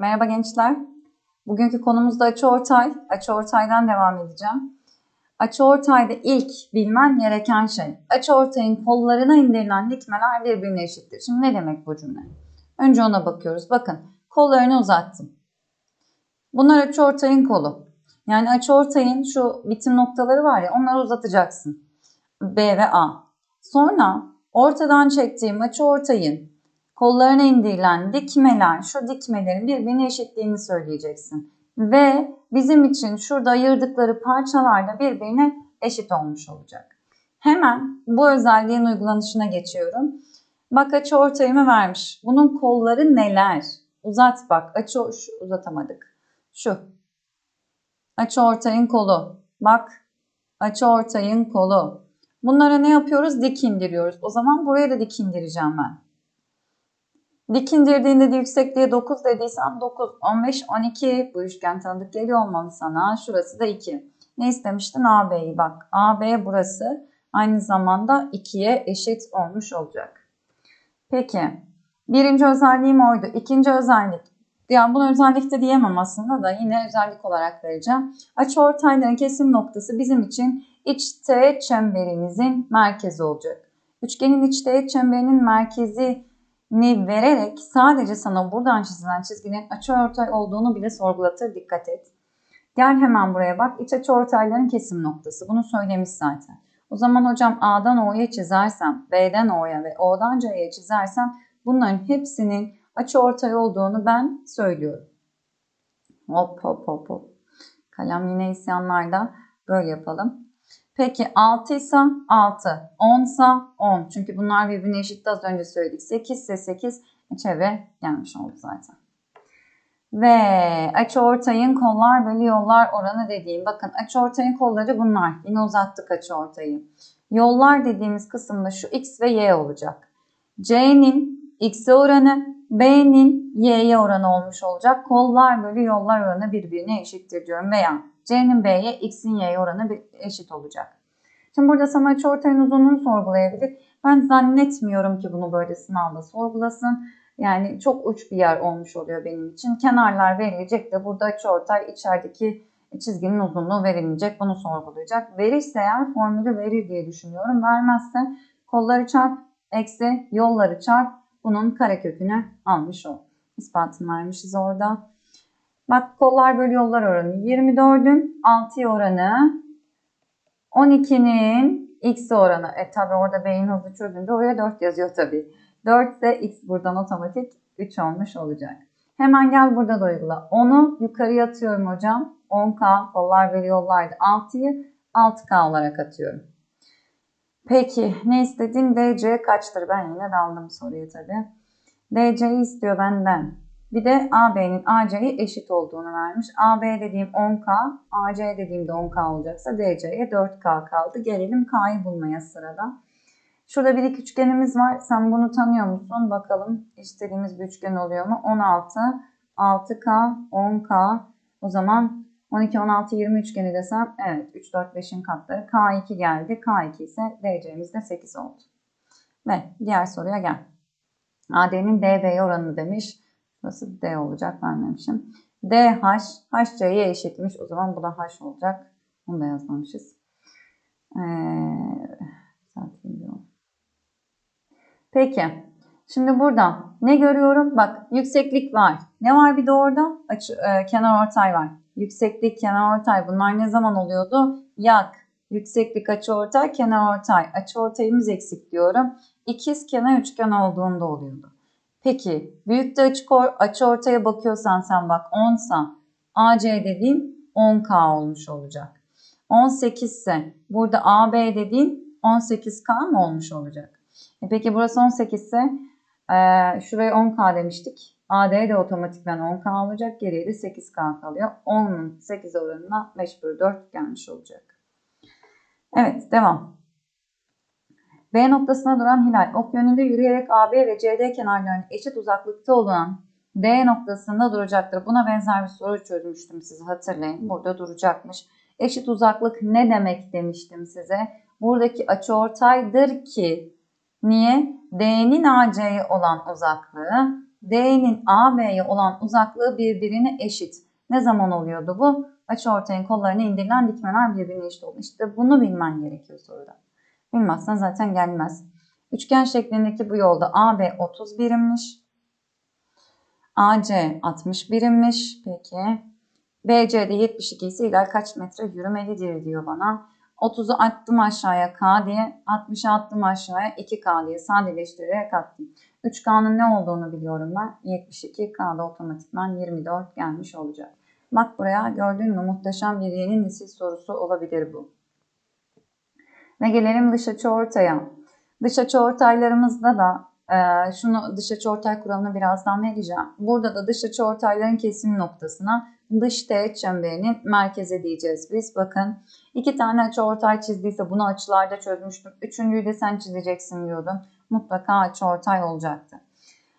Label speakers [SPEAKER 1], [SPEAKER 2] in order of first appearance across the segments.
[SPEAKER 1] Merhaba gençler. Bugünkü konumuz da açıortay. Açıortaydan devam edeceğim. Açıortayda ilk bilmen gereken şey açıortayın kollarına indirilen dikmeler birbirine eşittir. Şimdi ne demek bu cümle? Önce ona bakıyoruz. Bakın kollarını uzattım. Bunlar açıortayın kolu. Yani açıortayın şu bitim noktaları var ya onları uzatacaksın. B ve A. Sonra ortadan çektiğim açıortayın kollarına indirilen dikmeler, şu dikmelerin birbirine eşitliğini söyleyeceksin. Ve bizim için şurada ayırdıkları parçalar da birbirine eşit olmuş olacak. Hemen bu özelliğin uygulanışına geçiyorum. Bak açı ortayımı vermiş. Bunun kolları neler? Uzat bak. Açı şu, uzatamadık. Şu. Açı ortayın kolu. Bak. Açı ortayın kolu. Bunlara ne yapıyoruz? Dik indiriyoruz. O zaman buraya da dik indireceğim ben. Dik indirdiğinde de yüksekliğe 9 dediysem 9, 15, 12 bu üçgen tanıdık geliyor olmalı sana. Şurası da 2. Ne istemiştin? AB'yi bak. AB burası aynı zamanda 2'ye eşit olmuş olacak. Peki. Birinci özelliğim oydu. İkinci özellik. Yani bunu özellik de diyemem aslında da yine özellik olarak vereceğim. Açıortayların kesim noktası bizim için iç teğet çemberimizin merkezi olacak. Üçgenin iç teğet çemberinin merkezi ni vererek sadece sana buradan çizilen çizginin açıortay olduğunu bile sorgulatır. Dikkat et. Gel hemen buraya bak. İç açıortayların kesim noktası. Bunu söylemiş zaten. O zaman hocam A'dan O'ya çizersem, B'den O'ya ve O'dan C'ye çizersem bunların hepsinin açıortay olduğunu ben söylüyorum. Hop hop hop hop. Kalem yine isyanlarda böyle yapalım. Peki 6 ise 6, 10 ise 10. Çünkü bunlar birbirine eşit az önce söyledik. 8 ise 8 çevre gelmiş oldu zaten. Ve açıortayın kollar bölü yollar oranı dediğim. Bakın açıortayın kolları bunlar. Yine uzattık açıortayı. Yollar dediğimiz kısımda şu x ve y olacak. C'nin x'e oranı, B'nin y'ye oranı olmuş olacak. Kollar bölü yollar oranı birbirine eşittir diyorum. Veya C'nin B'ye, X'in Y'ye oranı eşit olacak. Şimdi burada sana açıortayın uzunluğunu sorgulayabilir. Ben zannetmiyorum ki bunu böyle sınavda sorgulasın. Yani çok uç bir yer olmuş oluyor benim için. Kenarlar verilecek de burada açıortay içerideki çizginin uzunluğu verilecek. Bunu sorgulayacak. Verirse eğer formülü verir diye düşünüyorum. Vermezse kolları çarp, eksi yolları çarp bunun karekökünü almış ol. İspatını vermişiz orada. Bak kollar bölü yollar oranı 24'ün 6'ya oranı 12'nin x'e oranı. E tabi orada beyin hızlı çözünce oraya 4 yazıyor tabi. 4 ise x buradan otomatik 3 olmuş olacak. Hemen gel burada da uygula. 10'u yukarıya atıyorum hocam. 10k kollar bölü yollardı. 6'yı 6k olarak atıyorum. Peki ne istedin? DC kaçtır? Ben yine daldım soruya tabi. DC'yi istiyor benden. Bir de AB'nin AC'ye eşit olduğunu vermiş. AB dediğim 10K, AC dediğim de 10K olacaksa DC'ye 4K kaldı. Gelelim K'yı bulmaya sırada. Şurada bir iki üçgenimiz var. Sen bunu tanıyor musun? Bakalım istediğimiz bir üçgen oluyor mu? 16, 6K, 10K. O zaman 12, 16, 20 üçgeni desem evet 3, 4, 5'in katları. K2 geldi. K2 ise DC'miz de 8 oldu. Ve diğer soruya gel. AD'nin DB'ye oranı demiş. Burası D olacak vermemişim. DH, HC'ye eşitmiş. O zaman bu da H olacak. Onu da yazmamışız. Ee, Peki. Şimdi burada ne görüyorum? Bak yükseklik var. Ne var bir de orada? Açı, e, kenar ortay var. Yükseklik, kenar ortay bunlar ne zaman oluyordu? Yak, yükseklik, açı ortay, kenar ortay. Açı ortayımız eksik diyorum. İkiz kenar üçgen olduğunda oluyordu. Peki büyükte açı, açı ortaya bakıyorsan sen bak 10 sa AC dediğin 10K olmuş olacak. 18 ise burada AB dediğin 18K mı olmuş olacak? E peki burası 18 ise e, şuraya 10K demiştik. AD de otomatikten 10K olacak. Geriye de 8K kalıyor. 10'un 8 oranına 5 bölü 4 gelmiş olacak. Evet devam. B noktasına duran hilal ok yönünde yürüyerek AB ve CD kenarlarının eşit uzaklıkta olan D noktasında duracaktır. Buna benzer bir soru çözmüştüm size hatırlayın. Burada duracakmış. Eşit uzaklık ne demek demiştim size. Buradaki açıortaydır ki niye? D'nin AC'ye olan uzaklığı D'nin AB'ye olan uzaklığı birbirine eşit. Ne zaman oluyordu bu? Açıortayın kollarına indirilen dikmeler birbirine eşit oldu. İşte bunu bilmen gerekiyor soruda. Bilmezsen zaten gelmez. Üçgen şeklindeki bu yolda AB 30 birimmiş. AC 60 birimmiş. Peki. BC'de 72 ise hilal kaç metre yürümelidir diyor bana. 30'u attım aşağıya K diye, 60'ı attım aşağıya 2K diye sadeleştirerek attım. 3K'nın ne olduğunu biliyorum ben. 72, K'da otomatikman 24 gelmiş olacak. Bak buraya gördün mü muhteşem bir yeni nesil sorusu olabilir bu. Ve gelelim dış açı ortaya. Dış açı ortaylarımızda da e, şunu dış açı ortay kuralını birazdan vereceğim. Burada da dış açı ortayların kesim noktasına dış teğet çemberinin merkeze diyeceğiz biz. Bakın iki tane açı ortay çizdiyse bunu açılarda çözmüştüm. Üçüncüyü de sen çizeceksin diyordum. Mutlaka açı ortay olacaktı.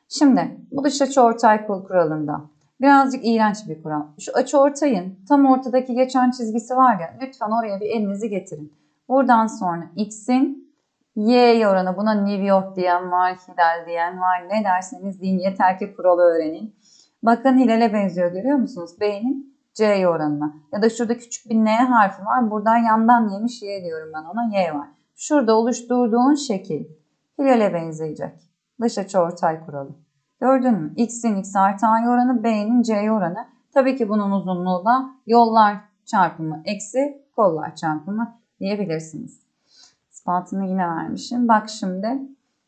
[SPEAKER 1] Şimdi bu dış açı ortay kuralında birazcık iğrenç bir kural. Şu açı ortayın tam ortadaki geçen çizgisi var ya lütfen oraya bir elinizi getirin. Buradan sonra x'in y oranı buna New York diyen var, Hilal diyen var. Ne derseniz deyin yeter ki kuralı öğrenin. Bakın Hilal'e benziyor görüyor musunuz? B'nin C oranına. Ya da şurada küçük bir N harfi var. Buradan yandan yemiş Y diyorum ben ona. Y var. Şurada oluşturduğun şekil Hilal'e benzeyecek. Dış açı ortay kuralı. Gördün mü? X'in X artı Y oranı, B'nin C oranı. Tabii ki bunun uzunluğu da yollar çarpımı eksi kollar çarpımı diyebilirsiniz. İspatını yine vermişim. Bak şimdi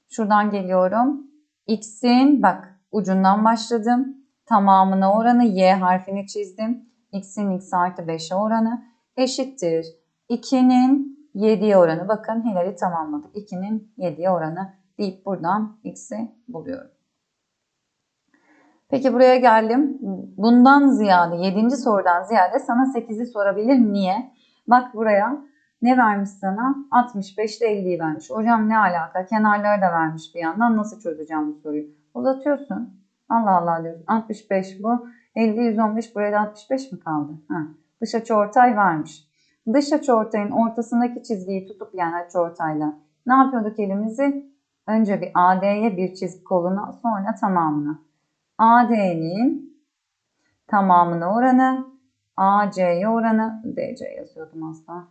[SPEAKER 1] şuradan geliyorum. X'in bak ucundan başladım. Tamamına oranı Y harfini çizdim. X'in X artı 5'e oranı eşittir. 2'nin 7'ye oranı. Bakın Hilal'i tamamladık. 2'nin 7'ye oranı deyip buradan X'i buluyorum. Peki buraya geldim. Bundan ziyade 7. sorudan ziyade sana 8'i sorabilir. Niye? Bak buraya ne vermiş sana? 65 ile 50'yi vermiş. Hocam ne alaka? Kenarları da vermiş bir yandan. Nasıl çözeceğim bu soruyu? Uzatıyorsun. Allah Allah diyorsun. 65 bu. 50, 115 buraya da 65 mi kaldı? Ha. Dış açı ortay varmış. Dış açı ortayın ortasındaki çizgiyi tutup yani açı ortayla ne yapıyorduk elimizi? Önce bir AD'ye bir çizgi koluna sonra tamamına. AD'nin tamamına oranı, AC'ye oranı, DC yazıyordum aslında.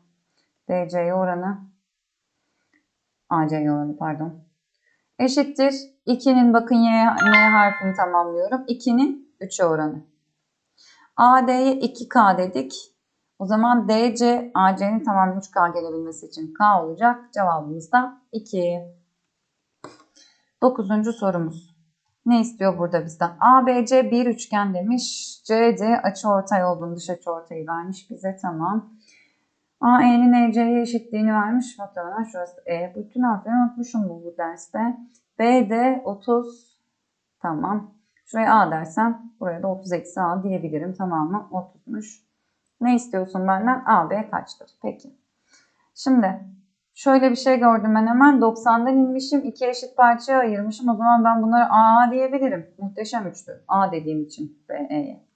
[SPEAKER 1] DC'ye oranı, AC'ye oranı pardon. Eşittir. 2'nin bakın Y, N harfini tamamlıyorum. 2'nin 3'e oranı. AD'ye 2K dedik. O zaman DC, AC'nin tamam 3K gelebilmesi için K olacak. Cevabımız da 2. Dokuzuncu sorumuz. Ne istiyor burada bizden? ABC bir üçgen demiş. CD açıortay olduğunu dış açıortayı vermiş bize tamam. AE'nin EC'ye eşitliğini vermiş. Muhtemelen şurası E. Bütün harfleri unutmuşum bu, bu derste. BD 30 tamam. Şuraya A dersem buraya da 30 eksi A diyebilirim. Tamamı 30'muş. Ne istiyorsun benden? AB kaçtır? Peki. Şimdi şöyle bir şey gördüm ben hemen. 90'dan inmişim. iki eşit parçaya ayırmışım. O zaman ben bunları A diyebilirim. Muhteşem üçtü. A dediğim için BE'ye.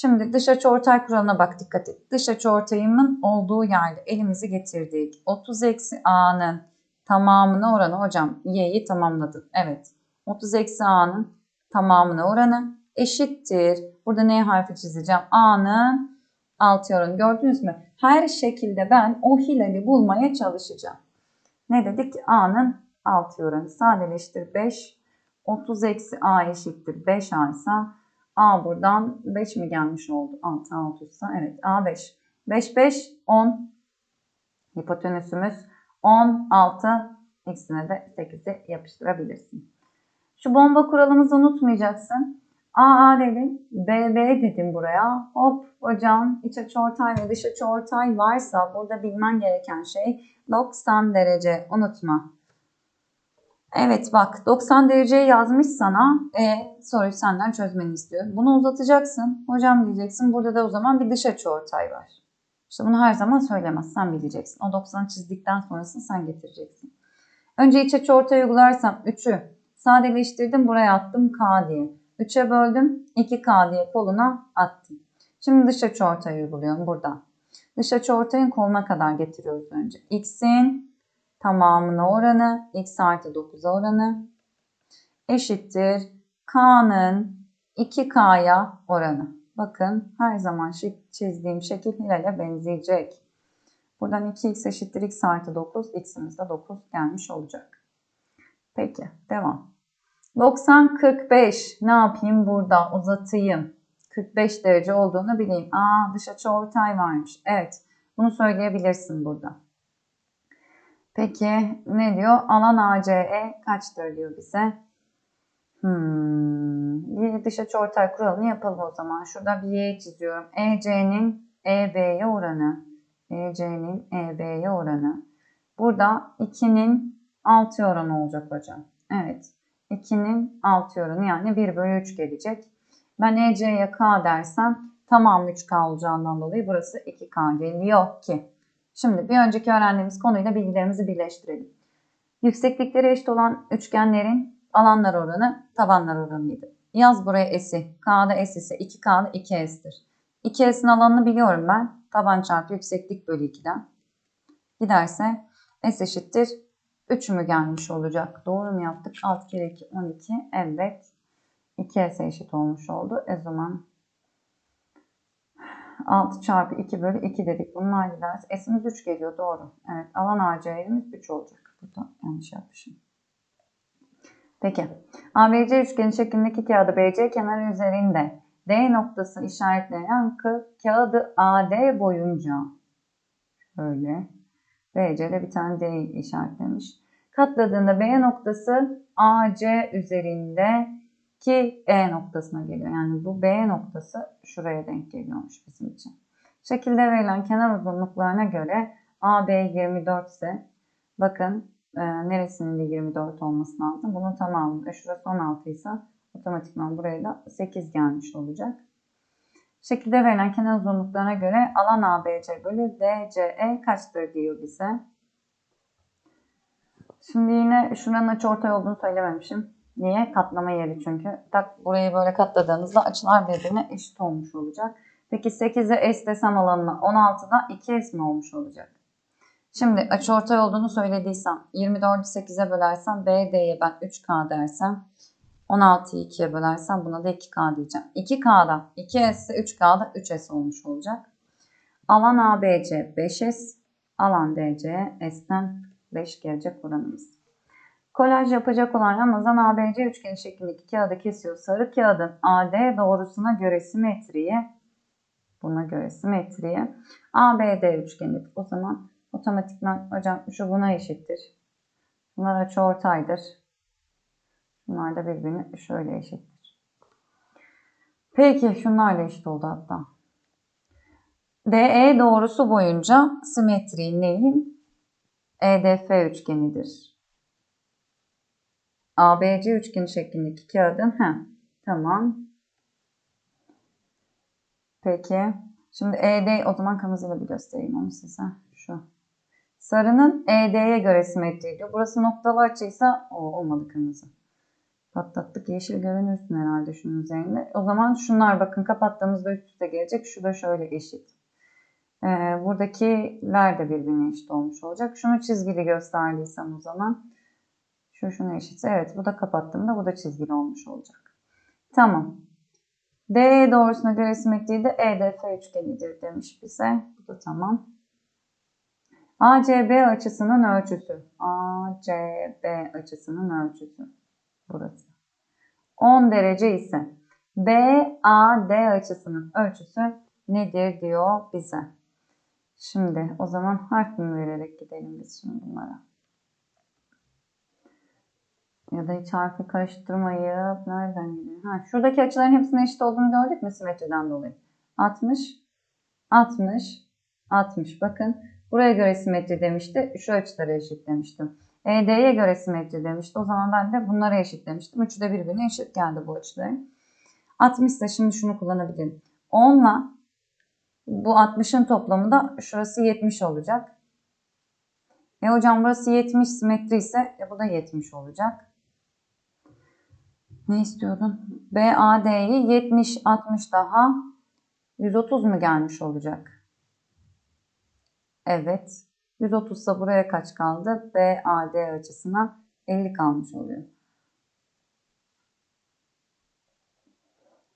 [SPEAKER 1] Şimdi dış açı ortay kuralına bak dikkat et. Dış açı ortayımın olduğu yerde elimizi getirdik. 30 eksi A'nın tamamına oranı hocam y'yi tamamladık. Evet 30 eksi a'nın tamamına oranı eşittir. Burada ne harfi çizeceğim? a'nın 6 oranı gördünüz mü? Her şekilde ben o hilali bulmaya çalışacağım. Ne dedik? a'nın 6 oranı sadeleştir 5. 30 eksi a eşittir 5 a ise a buradan 5 mi gelmiş oldu? 6 6 ise evet a 5. 5 5 10 hipotenüsümüz 16 x'ine de 8'i yapıştırabilirsin. Şu bomba kuralımızı unutmayacaksın. AA dedim, BB dedim buraya. Hop hocam iç açı ortay ve dış açı ortay varsa burada bilmen gereken şey 90 derece unutma. Evet bak 90 dereceyi yazmış sana. E, soruyu senden çözmeni istiyor. Bunu uzatacaksın. Hocam diyeceksin burada da o zaman bir dış açı ortay var. İşte bunu her zaman söylemez. Sen bileceksin. O 90 çizdikten sonrasını sen getireceksin. Önce iç açı ortaya uygularsam 3'ü sadeleştirdim. Buraya attım K diye. 3'e böldüm. 2K diye koluna attım. Şimdi dış açı ortaya uyguluyorum burada. Dış açı ortayın koluna kadar getiriyoruz önce. X'in tamamına oranı. X artı 9'a oranı. Eşittir. K'nın 2K'ya oranı. Bakın her zaman çizdiğim şekil hilale benzeyecek. Buradan 2x eşittir x artı 9. x'imiz de 9 gelmiş olacak. Peki devam. 90 45 ne yapayım burada uzatayım. 45 derece olduğunu bileyim. Aa dış açı ortay varmış. Evet bunu söyleyebilirsin burada. Peki ne diyor? Alan ACE kaçtır diyor bize. Hmm. Bir dış açı ortay kuralını yapalım o zaman. Şurada bir y çiziyorum. EC'nin EB'ye oranı. EC'nin EB'ye oranı. Burada 2'nin 6 oranı olacak hocam. Evet. 2'nin 6 oranı yani 1 bölü 3 gelecek. Ben EC'ye K dersem tamam 3K olacağından dolayı burası 2K geliyor ki. Şimdi bir önceki öğrendiğimiz konuyla bilgilerimizi birleştirelim. Yükseklikleri eşit olan üçgenlerin alanlar oranı tabanlar oranıydı. Yaz buraya S'i. K'da S ise 2K'da 2S'tir. 2S'in alanını biliyorum ben. Taban çarpı yükseklik bölü 2'den. Giderse S eşittir 3 mü gelmiş olacak? Doğru mu yaptık? 6 kere 2 12. Evet. 2S eşit olmuş oldu. E zaman 6 çarpı 2 bölü 2 dedik. Bunlar giderse S'imiz 3 geliyor. Doğru. Evet. Alan AC'imiz 3 olacak. Burada yanlış yapmışım. Peki. ABC üçgeni şeklindeki kağıdı BC kenarı üzerinde D noktası işaretleyen kağıdı AD boyunca şöyle BC'de bir tane D işaretlemiş. Katladığında B noktası AC üzerinde ki E noktasına geliyor. Yani bu B noktası şuraya denk geliyormuş bizim için. Şekilde verilen kenar uzunluklarına göre AB 24 ise bakın e, neresinin de 24 olması lazım. Bunun tamamı şurası 16 ise otomatikman buraya da 8 gelmiş olacak. Şekilde verilen kenar uzunluklarına göre alan ABC bölü DCE kaçtır diyor bize. Şimdi yine şuranın açıortay olduğunu söylememişim. Niye? Katlama yeri çünkü. Tak burayı böyle katladığınızda açılar birbirine eşit olmuş olacak. Peki 8'e S desem alanına 16'da 2S mi olmuş olacak? Şimdi açıortay olduğunu söylediysem 24'ü 8'e bölersem BD'ye ben 3K dersem 16'yı 2'ye bölersem buna da 2K diyeceğim. 2K'da 2S ise 3K'da 3S olmuş olacak. Alan ABC 5S, alan DC S'ten 5 gelecek oranımız. Kolaj yapacak olan Ramazan ABC üçgeni şeklindeki kağıdı kesiyor. Sarı kağıdın AD doğrusuna göre simetriye buna göre simetriye ABD üçgeni. O zaman otomatikman hocam şu buna eşittir. Bunlar açı ortaydır. Bunlar da birbirine şöyle eşittir. Peki şunlarla eşit oldu hatta. DE doğrusu boyunca simetri neyin? EDF üçgenidir. ABC üçgeni şeklindeki kağıdın. Heh, tamam. Peki. Şimdi ED o zaman kırmızıyla bir göstereyim onu size. Şu. Sarının ED'ye göre simetri diyor. Burası noktalı açıysa o olmadı kırmızı. Patlattık. Yeşil görünürsün herhalde şunun üzerinde. O zaman şunlar bakın kapattığımızda üst üste gelecek. Şu da şöyle eşit. Ee, buradakiler de birbirine eşit olmuş olacak. Şunu çizgili gösterdiysem o zaman. Şu şunu eşitse evet bu da kapattığımda bu da çizgili olmuş olacak. Tamam. DE doğrusuna göre simetriği de EDF üçgenidir demiş bize. Bu da tamam. ACB açısının ölçüsü. ACB açısının ölçüsü. Burası. 10 derece ise BAD açısının ölçüsü nedir diyor bize. Şimdi o zaman harf mi vererek gidelim biz şimdi bunlara. Ya da hiç harfi karıştırmayıp nereden gidiyor? Ha, şuradaki açıların hepsinin eşit olduğunu gördük mü simetriden dolayı? 60, 60, 60. Bakın buraya göre simetri demişti. Şu açılara eşit demiştim. ED'ye göre simetri demişti. O zaman ben de bunlara eşit demiştim. Üçü de birbirine eşit geldi bu açıların. 60 ise şimdi şunu kullanabilirim. 10 ile bu 60'ın toplamı da şurası 70 olacak. E hocam burası 70 simetri ise e bu da 70 olacak. Ne istiyordun? BAD'yi 70, 60 daha 130 mu gelmiş olacak? Evet. 130 ise buraya kaç kaldı? BAD açısına 50 kalmış oluyor.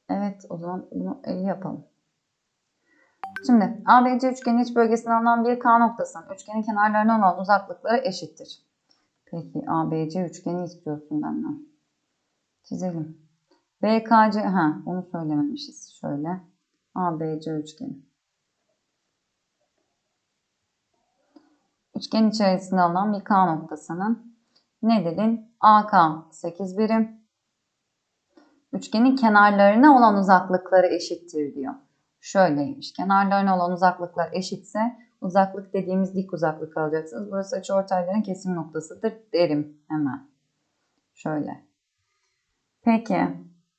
[SPEAKER 1] Evet o zaman bunu 50 yapalım. Şimdi ABC üçgenin iç bölgesinden alınan bir K noktasının üçgenin kenarlarına olan uzaklıkları eşittir. Peki ABC üçgeni istiyorsun benden. Çizelim. BKC, ha onu söylememişiz. Şöyle. ABC üçgeni. Üçgen içerisinde alınan bir K noktasının ne dedin? AK 8 birim. Üçgenin kenarlarına olan uzaklıkları eşittir diyor. Şöyleymiş. Kenarlarına olan uzaklıklar eşitse uzaklık dediğimiz dik uzaklık alacaksınız. Burası açıortayların kesim noktasıdır derim hemen. Şöyle. Peki.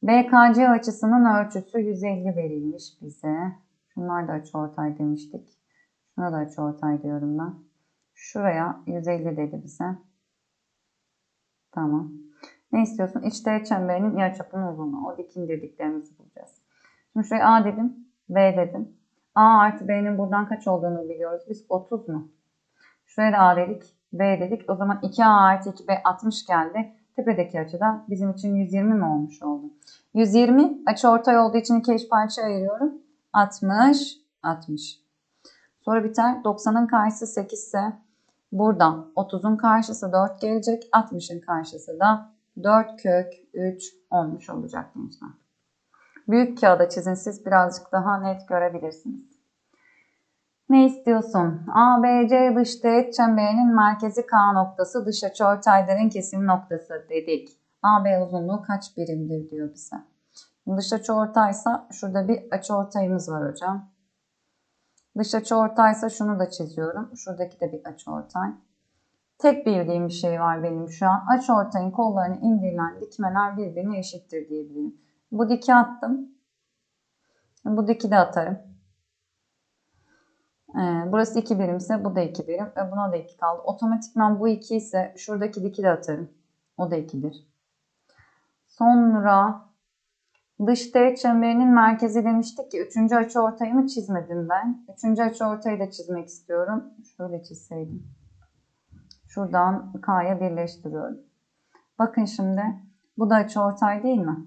[SPEAKER 1] BKC açısının ölçüsü 150 verilmiş bize. Şunlar da açıortay demiştik. Şuna da açıortay diyorum ben. Şuraya 150 dedi bize. Tamam. Ne istiyorsun? İç teğet çemberinin yarıçapının uzunluğu. O dik indirdiklerimizi bulacağız. Şimdi şuraya A dedim. B dedim. A artı B'nin buradan kaç olduğunu biliyoruz. Biz 30 mu? Şuraya da A dedik. B dedik. O zaman 2A artı 2B 60 geldi. Tepedeki açıda bizim için 120 mi olmuş oldu? 120 açı ortay olduğu için iki eş parça ayırıyorum. 60, 60. Sonra biter. 90'ın karşısı 8 ise buradan 30'un karşısı 4 gelecek. 60'ın karşısı da 4 kök 3 olmuş olacak gençler. Büyük kağıda çizin siz birazcık daha net görebilirsiniz. Ne istiyorsun? ABC dış teğet çemberinin merkezi K noktası dış açıortayların kesim noktası dedik. AB uzunluğu kaç birimdir diyor bize. Dış açıortaysa şurada bir açıortayımız var hocam. Dış açıortaysa şunu da çiziyorum. Şuradaki de bir açıortay. Tek bildiğim bir şey var benim şu an. Açıortayın kollarına indirilen dikmeler birbirine eşittir diyebilirim. Bu diki attım. Bu diki de atarım. Ee, burası 2 birimse bu da 2 birim. E buna da 2 kaldı. Otomatikman bu 2 ise şuradaki diki de atarım. O da 2'dir. Sonra dış teğet çemberinin merkezi demiştik ki 3. açı ortayımı çizmedim ben. 3. açı ortayı da çizmek istiyorum. Şöyle çizseydim. Şuradan K'ya birleştiriyorum. Bakın şimdi bu da açı ortay değil mi?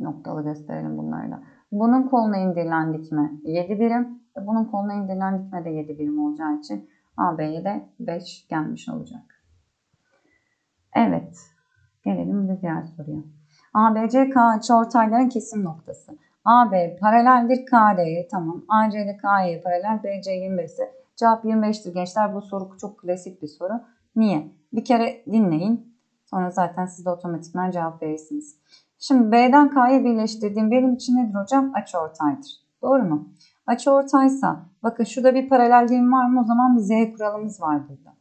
[SPEAKER 1] Noktalı gösterelim bunları da. Bunun koluna indirilen dikme 7 birim. Bunun koluna indirilen dikme de 7 birim olacağı için AB'ye de 5 gelmiş olacak. Evet. Gelelim bir diğer soruya. ABC K açıortayların kesim noktası. AB paraleldir KD'ye tamam. AC de K'ye paralel. BC 25 ise cevap 25'tir gençler. Bu soru çok klasik bir soru. Niye? Bir kere dinleyin. Sonra zaten siz de otomatikman cevap verirsiniz. Şimdi B'den K'ya birleştirdiğim benim için nedir hocam? Açıortaydır. Doğru mu? Açıortaysa bakın şurada bir paralelliğim var mı? O zaman bir Z kuralımız var burada.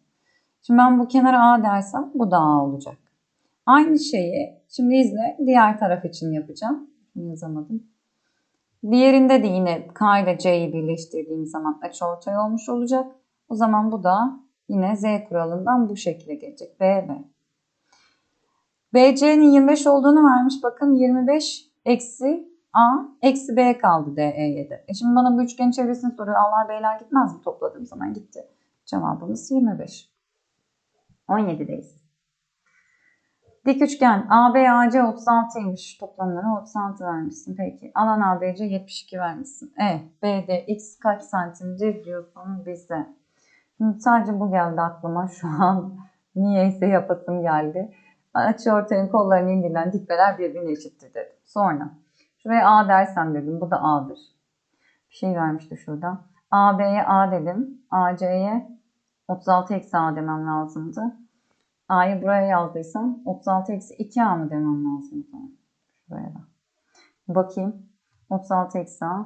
[SPEAKER 1] Şimdi ben bu kenara A dersem bu da A olacak. Aynı şeyi şimdi izle diğer taraf için yapacağım. Yazamadım. Diğerinde de yine K ile C'yi birleştirdiğim zaman açıortay olmuş olacak. O zaman bu da yine Z kuralından bu şekilde gelecek. B, B. BC'nin 25 olduğunu vermiş. Bakın 25 eksi A eksi B kaldı DE'ye E şimdi bana bu üçgen çevresini soruyor. A'lar B'ler gitmez mi topladığım zaman gitti. Cevabımız 25. 17'deyiz. Dik üçgen AB AC 36'ymış. Toplamları 36 vermişsin. Peki. Alan ABC 72 vermişsin. E, BD x kaç santimdir diyorsun bize. Şimdi sadece bu geldi aklıma şu an. Niyeyse yapasım geldi. Açıortayın kollarını indirilen dikmeler birbirine eşittir dedim. Sonra şuraya A dersem dedim. Bu da A'dır. Bir şey vermişti şurada. AB'ye A dedim. AC'ye 36 eksi A demem lazımdı. A'yı buraya yazdıysam 36 eksi 2A mı demem lazım o. Şuraya da. Bakayım. 36 eksi A.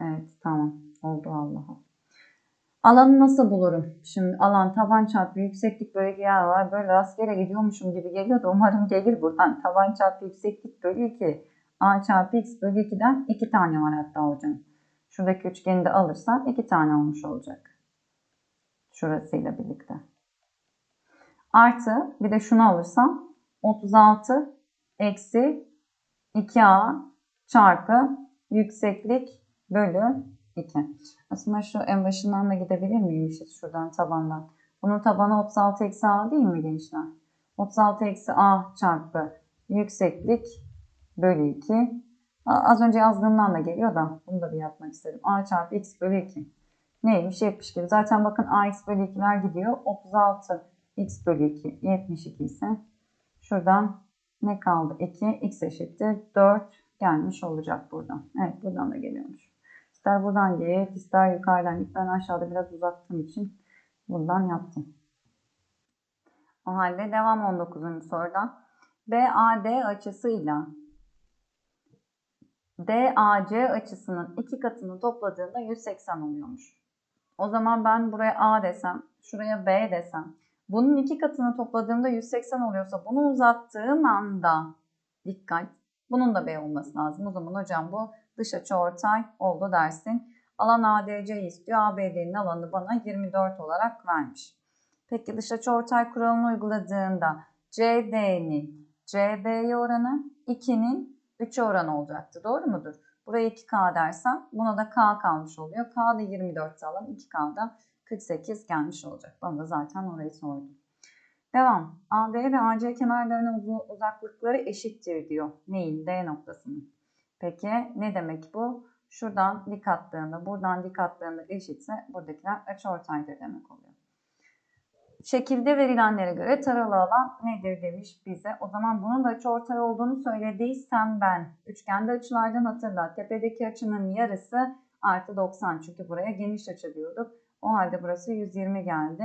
[SPEAKER 1] Evet tamam. Oldu Allah'a. Alanı nasıl bulurum? Şimdi alan taban çarpı yükseklik bölü yer var. Böyle rastgele gidiyormuşum gibi geliyor da umarım gelir buradan. Taban çarpı yükseklik bölü 2. A çarpı x bölü 2'den 2 tane var hatta hocam. Şuradaki üçgeni de alırsan 2 tane olmuş olacak. Şurasıyla birlikte. Artı bir de şunu alırsam 36 eksi 2a çarpı yükseklik bölü 2. Aslında şu en başından da gidebilir miymişiz şuradan tabandan. Bunun tabanı 36 eksi a değil mi gençler? 36 eksi a çarpı yükseklik bölü 2 A- Az önce yazdığımdan da geliyor da bunu da bir yapmak istedim. A çarpı x bölü 2. Neymiş? 72. Zaten bakın ax bölü 2'ler gidiyor. 36 x bölü 2 72 ise şuradan ne kaldı? 2 x eşittir 4 gelmiş olacak buradan. Evet buradan da geliyormuş. İster buradan git, ister yukarıdan git. Ben aşağıda biraz uzattığım için bundan yaptım. O halde devam 19. sorudan. BAD açısıyla DAC açısının iki katını topladığında 180 oluyormuş. O zaman ben buraya A desem, şuraya B desem. Bunun iki katını topladığımda 180 oluyorsa bunu uzattığım anda dikkat. Bunun da B olması lazım. O zaman hocam bu dış açı ortay oldu dersin. Alan ADC'yi istiyor. ABD'nin alanı bana 24 olarak vermiş. Peki dış açı ortay kuralını uyguladığında CD'nin CB'ye oranı 2'nin 3'e oranı olacaktı. Doğru mudur? Buraya 2K dersem buna da K kalmış oluyor. K da 24 alan 2K'da 48 gelmiş olacak. Bana da zaten orayı sordu. Devam. AD ve AC kenarlarının uzaklıkları eşittir diyor. Neyin? D noktasının. Peki ne demek bu? Şuradan dik attığında, buradan dik attığında eşitse buradakiler açıortaydır demek oluyor. Şekilde verilenlere göre taralı alan nedir demiş bize. O zaman bunun da açıortay olduğunu söylediysem ben üçgende açılardan hatırla. Tepedeki açının yarısı artı 90 çünkü buraya geniş açı diyorduk. O halde burası 120 geldi.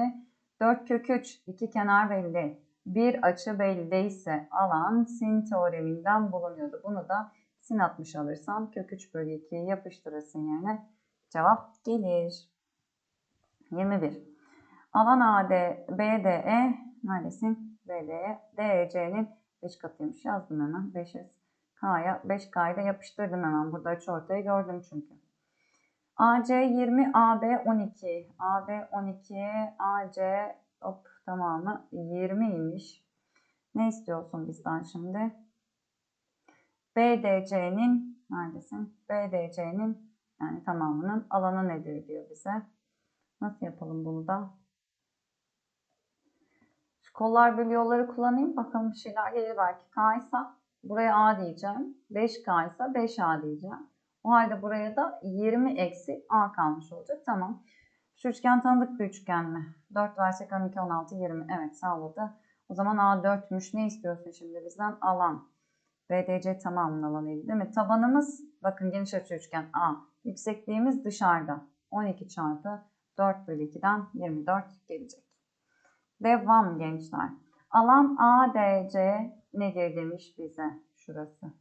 [SPEAKER 1] 4 kök 3 iki kenar belli. Bir açı belli ise alan sin teoreminden bulunuyordu. Bunu da sin 60 alırsam kök 3 bölü 2'yi yapıştırırsın yerine cevap gelir. 21. Alan AD, BDE neredesin? BDE, DEC'nin 5 katıymış. Yazdım hemen. 5'e K'ya 5K'yı da yapıştırdım hemen. Burada açı ortayı gördüm çünkü. AC 20, AB 12. AB 12, AC hop tamamı 20'ymiş. Ne istiyorsun bizden şimdi? BDC'nin neredesin? BDC'nin yani tamamının alanı nedir diyor bize. Nasıl yapalım bunu da? Kollar bölü yolları kullanayım. Bakalım bir şeyler gelir belki. K ise buraya A diyeceğim. 5K ise 5A diyeceğim. O halde buraya da 20 eksi A kalmış olacak. Tamam. Şu üçgen tanıdık bir üçgen mi? 4 versek 12, 16, 20. Evet sağladı. O zaman A 4'müş. Ne istiyorsun şimdi bizden? Alan. BDC tamamının alanıydı değil mi? Tabanımız bakın geniş açı üçgen A. Yüksekliğimiz dışarıda. 12 çarpı 4 bölü 2'den 24 gelecek. Devam gençler. Alan ADC nedir demiş bize şurası.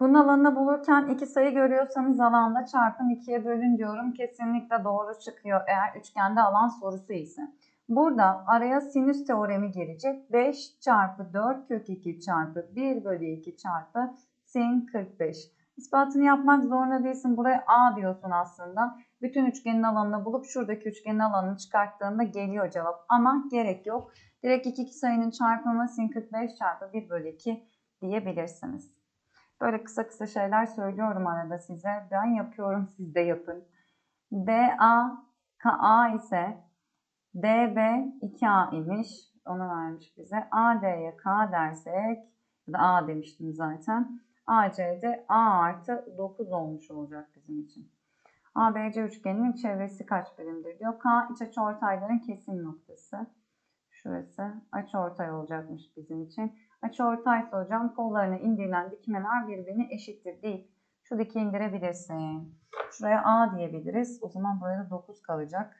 [SPEAKER 1] Bunun alanını bulurken iki sayı görüyorsanız alanda çarpın 2'ye bölün diyorum. Kesinlikle doğru çıkıyor eğer üçgende alan sorusu ise. Burada araya sinüs teoremi girecek. 5 çarpı 4 kök 2 çarpı 1 bölü 2 çarpı sin 45. İspatını yapmak zorunda değilsin. Buraya A diyorsun aslında. Bütün üçgenin alanını bulup şuradaki üçgenin alanını çıkarttığında geliyor cevap. Ama gerek yok. Direkt iki, iki sayının çarpımı sin 45 çarpı 1 bölü 2 diyebilirsiniz. Böyle kısa kısa şeyler söylüyorum arada size. Ben yapıyorum siz de yapın. DA KA ise DB 2A imiş. Onu vermiş bize. AD'ye K dersek ya da A demiştim zaten. AC'de A artı 9 olmuş olacak bizim için. ABC üçgeninin çevresi kaç birimdir diyor. K iç açı ortayların kesim noktası. Şurası açı ortay olacakmış bizim için. Açı ortaysa hocam kollarına indirilen dikmeler birbirine eşittir değil. Şu diki indirebilirsin. Şuraya A diyebiliriz. O zaman buraya da 9 kalacak.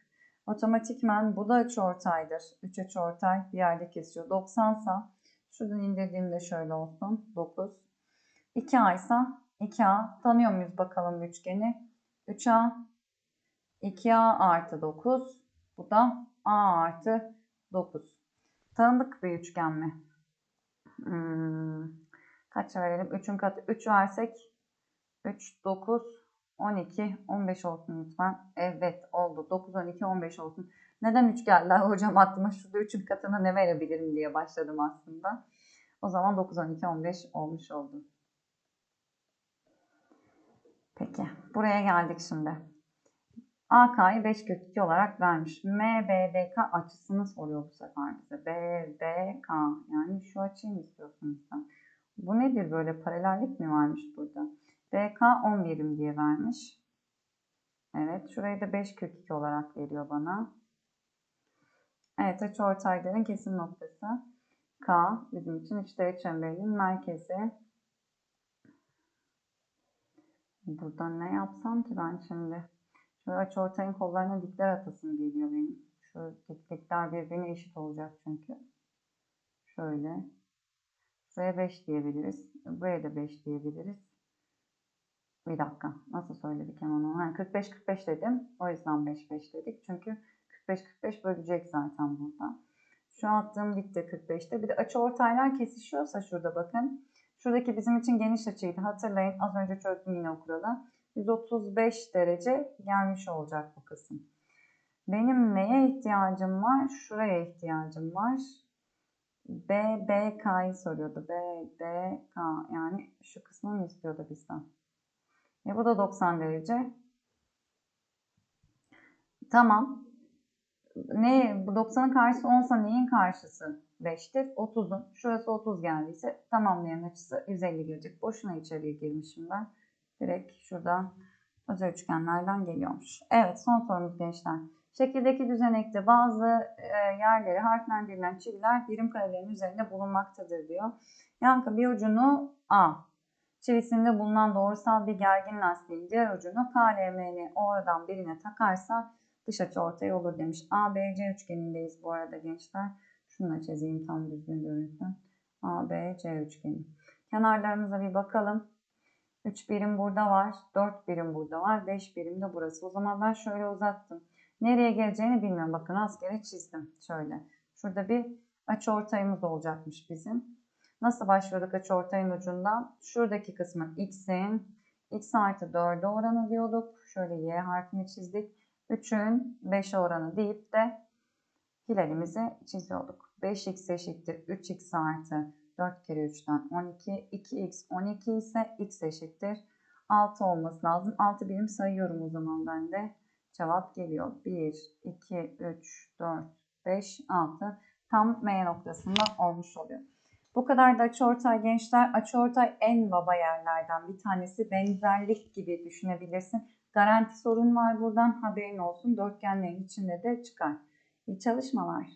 [SPEAKER 1] Otomatikmen bu da açı ortaydır. 3 açı ortay bir yerde kesiyor. 90 sa şuradan indirdiğimde şöyle olsun. 9. 2A ise 2A. Tanıyor muyuz bakalım üçgeni? 3A 2A artı 9. Bu da A artı 9. Tanıdık bir üçgen mi? Hmm. Kaç verelim? 3'ün katı 3 versek 3, 9, 12, 15 olsun lütfen. Evet oldu. 9, 12, 15 olsun. Neden 3 geldi hocam aklıma? Şurada 3'ün katına ne verebilirim diye başladım aslında. O zaman 9, 12, 15 olmuş oldu. Peki buraya geldik şimdi. AK'yı 5 kök 2 olarak vermiş. MBDK açısını soruyor bu sefer bize. BDK yani şu açıyı mı istiyorsunuz sen? Bu nedir böyle paralellik mi varmış burada? DK 10 birim diye vermiş. Evet şurayı da 5 kök 2 olarak veriyor bana. Evet açıortayların kesim noktası. K bizim için üçte çemberinin merkezi. Buradan ne yapsam ki ben şimdi? Şöyle açıortayın kollarına dikler atasım geliyor benim. Dik dikler birbirine eşit olacak çünkü. Şöyle. Buraya 5 diyebiliriz. Buraya da 5 diyebiliriz. Bir dakika. Nasıl söyledik hemen onu? Yani 45-45 dedim. O yüzden 5-5 dedik. Çünkü 45-45 bölecek zaten burada. Şu attığım dik de 45'te. Bir de açı ortaylar kesişiyorsa şurada bakın. Şuradaki bizim için geniş açıydı. Hatırlayın az önce çözdüm yine o kuralı. 135 derece gelmiş olacak bu kısım. Benim neye ihtiyacım var? Şuraya ihtiyacım var. B, B, K'yı soruyordu. B, D, K. Yani şu kısmı mı istiyordu bizden? E bu da 90 derece. Tamam. Ne, bu 90'ın karşısı 10'sa neyin karşısı 5'tir? 30'un. Şurası 30 geldiyse tamamlayan açısı 150 gelecek. Boşuna içeriye girmişim ben. Direkt şuradan özel üçgenlerden geliyormuş. Evet son sorumuz gençler. Şekildeki düzenekte bazı e, yerleri harflendirilen çiviler birim karelerin üzerinde bulunmaktadır diyor. Yankı bir ucunu A, çivisinde bulunan doğrusal bir gergin lastiğin diğer ucunu KLM'ni oradan birine takarsa dış açı ortaya olur demiş. ABC üçgenindeyiz bu arada gençler. Şunu da çizeyim tam düzgün görünsün. ABC üçgeni. Kenarlarımıza bir bakalım. 3 birim burada var. 4 birim burada var. 5 birim de burası. O zaman ben şöyle uzattım. Nereye geleceğini bilmiyorum. Bakın rastgele çizdim. Şöyle. Şurada bir açı ortayımız olacakmış bizim. Nasıl başladık açı ortayın ucundan? Şuradaki kısmın x'in x artı 4'e oranı diyorduk. Şöyle y harfini çizdik. 3'ün 5'e oranı deyip de hilalimizi çiziyorduk. 5x eşittir 3x artı 4 kere 3'ten 12. 2x 12 ise x eşittir 6 olması lazım. 6 birim sayıyorum o zaman ben de. Cevap geliyor. 1, 2, 3, 4, 5, 6. Tam M noktasında olmuş oluyor. Bu kadar da açıortay gençler. Açıortay en baba yerlerden bir tanesi. Benzerlik gibi düşünebilirsin. Garanti sorun var buradan haberin olsun. Dörtgenlerin içinde de çıkar. İyi çalışmalar.